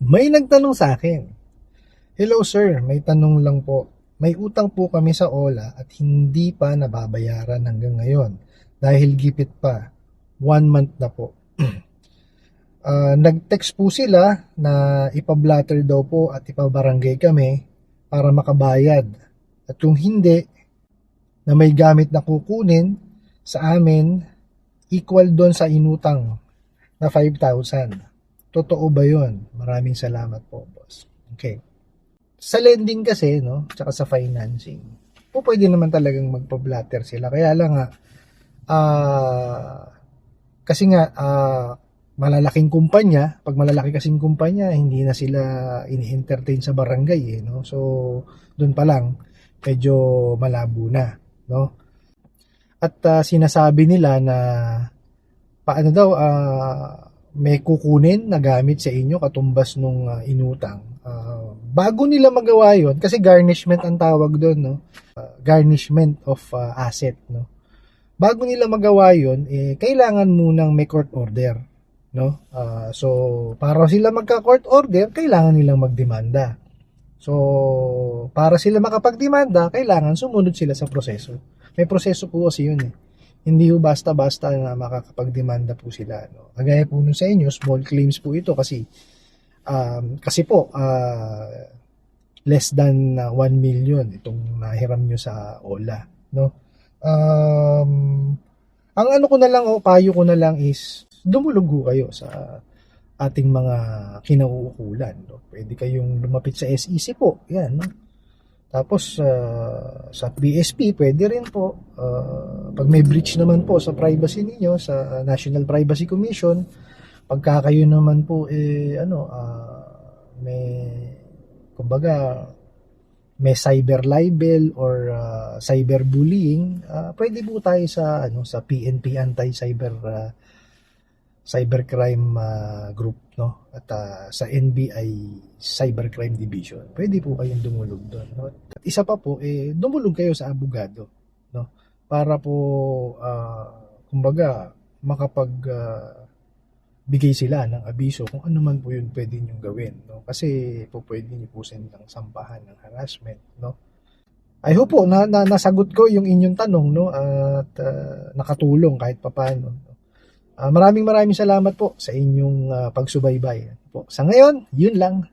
May nagtanong sa akin, Hello sir, may tanong lang po. May utang po kami sa OLA at hindi pa nababayaran hanggang ngayon dahil gipit pa. One month na po. Ah, nag-text po sila na ipablatter daw po at ipabarangay kami para makabayad. At kung hindi, na may gamit na kukunin sa amin, equal doon sa inutang na 5,000. Totoo ba yun? Maraming salamat po, boss. Okay. Sa lending kasi, no, tsaka sa financing, po pwede naman talagang magpa-blatter sila. Kaya lang nga, ah, kasi nga, ah, malalaking kumpanya, pag malalaki kasing kumpanya, hindi na sila ini-entertain sa barangay, eh, no? So, doon pa lang, medyo malabo na, no? At ah, sinasabi nila na paano daw ah, may kukunin na gamit sa inyo katumbas nung ah, inutang. Ah, bago nila magawa 'yon kasi garnishment ang tawag doon, no? Ah, garnishment of ah, asset, no? Bago nila magawa 'yon, eh kailangan munang may court order, no? Ah, so para sila magka-court order, kailangan nilang magdemanda. So, para sila makapagdemanda, kailangan sumunod sila sa proseso. May proseso po kasi yun eh. Hindi po basta-basta na makakapagdemanda po sila. No? Kagaya po nun sa inyo, small claims po ito kasi um, kasi po ah, less than uh, 1 million itong nahiram nyo sa OLA. No? Um, ang ano ko na lang, o payo ko na lang is dumulog ho kayo sa ating mga kinauukulan. No? Pwede kayong lumapit sa SEC po. Yan, no? Tapos, ah, sa BSP, pwede rin po. Ah, pag may breach naman po sa privacy ninyo, sa National Privacy Commission, pagka kayo naman po, eh, ano, ah, may, kumbaga, may cyber libel or ah, cyber bullying, ah, pwede po tayo sa, ano, sa PNP Anti-Cyber ah, cybercrime ah, group no? At ah, sa NBI Cybercrime Division. Pwede po kayong dumulog doon no? at isa pa po eh dumulog kayo sa abogado no? Para po ah, kumbaga makapag ah, bigay sila ng abiso kung ano man po yun pwede nyo gawin no? Kasi po pwede nyo po silang sampahan ng harassment no? I hope po na, na nasagot ko yung inyong tanong no? At ah, nakatulong kahit papaano Ah, maraming maraming salamat po sa inyong ah, pagsubaybay po. Sa ngayon, yun lang.